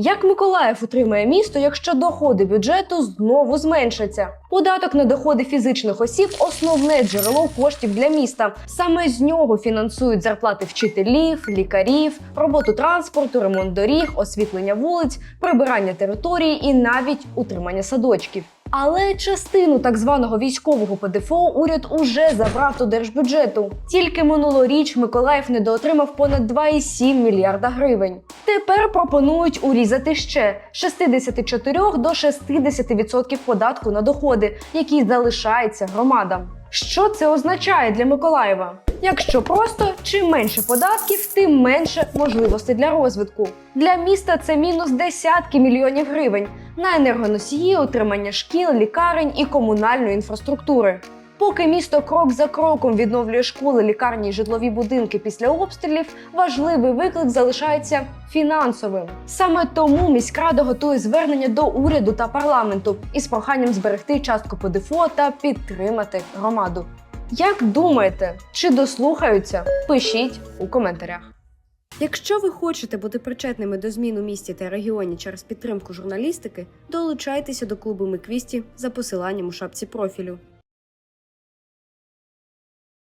Як Миколаїв утримає місто, якщо доходи бюджету знову зменшаться? Податок на доходи фізичних осіб основне джерело коштів для міста. Саме з нього фінансують зарплати вчителів, лікарів, роботу транспорту, ремонт доріг, освітлення вулиць, прибирання території і навіть утримання садочків. Але частину так званого військового ПДФО уряд уже забрав до держбюджету. Тільки минулоріч Миколаїв недоотримав понад 2,7 мільярда гривень. Тепер пропонують урізати ще 64 до 60% податку на доходи, який залишається громадам. Що це означає для Миколаєва? Якщо просто чим менше податків, тим менше можливостей для розвитку. Для міста це мінус десятки мільйонів гривень на енергоносії, утримання шкіл, лікарень і комунальної інфраструктури. Поки місто крок за кроком відновлює школи, лікарні й житлові будинки після обстрілів, важливий виклик залишається фінансовим. Саме тому міськрада готує звернення до уряду та парламенту із проханням зберегти частку ПДФО та підтримати громаду. Як думаєте, чи дослухаються? Пишіть у коментарях. Якщо ви хочете бути причетними до змін у місті та регіоні через підтримку журналістики, долучайтеся до клубу Миквісті за посиланням у шапці профілю.